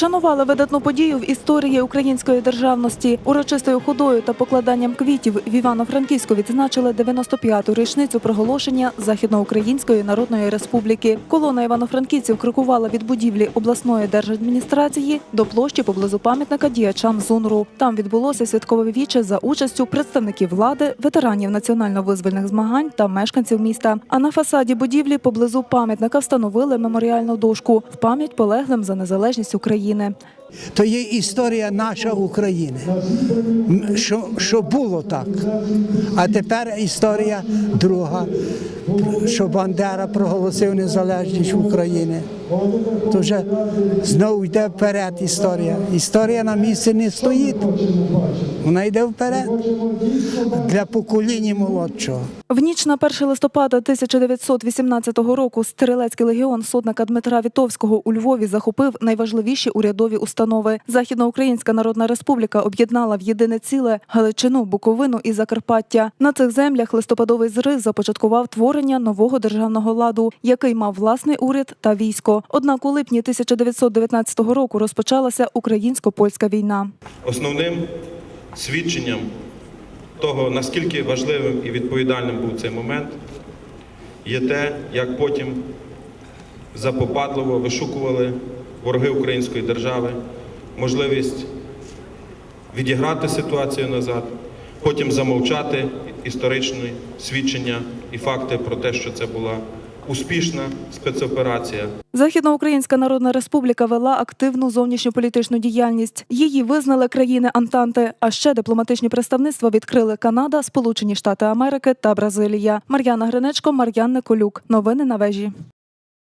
Вшанували видатну подію в історії української державності. Урочистою ходою та покладанням квітів в Івано-Франківську відзначили 95-ту річницю проголошення Західноукраїнської Народної Республіки. Колона івано-франківців крокувала від будівлі обласної держадміністрації до площі поблизу пам'ятника діячам ЗУНРу. Там відбулося святкове віче за участю представників влади, ветеранів національно-визвольних змагань та мешканців міста. А на фасаді будівлі поблизу пам'ятника встановили меморіальну дошку в пам'ять полеглим за незалежність України. То є історія наша України, що, що було так. А тепер історія друга, що Бандера проголосив незалежність України. То вже знову йде вперед історія. Історія на місці не стоїть. Вона йде вперед для покоління молодшого. В ніч на 1 листопада 1918 року стрілецький легіон сотника Дмитра Вітовського у Львові захопив найважливіші урядові установи. Західноукраїнська Народна Республіка об'єднала в єдине ціле Галичину, Буковину і Закарпаття. На цих землях листопадовий зрив започаткував творення нового державного ладу, який мав власний уряд та військо. Однак у липні 1919 року розпочалася українсько-польська війна. Основним свідченням того, наскільки важливим і відповідальним був цей момент, є те, як потім запопадливо вишукували вороги української держави можливість відіграти ситуацію назад, потім замовчати історичні свідчення і факти про те, що це була успішна спецоперація. Західноукраїнська Народна Республіка вела активну зовнішньополітичну діяльність. Її визнали країни Антанти. А ще дипломатичні представництва відкрили Канада, Сполучені Штати Америки та Бразилія. Мар'яна Гринечко, Мар'ян Николюк. Новини на вежі.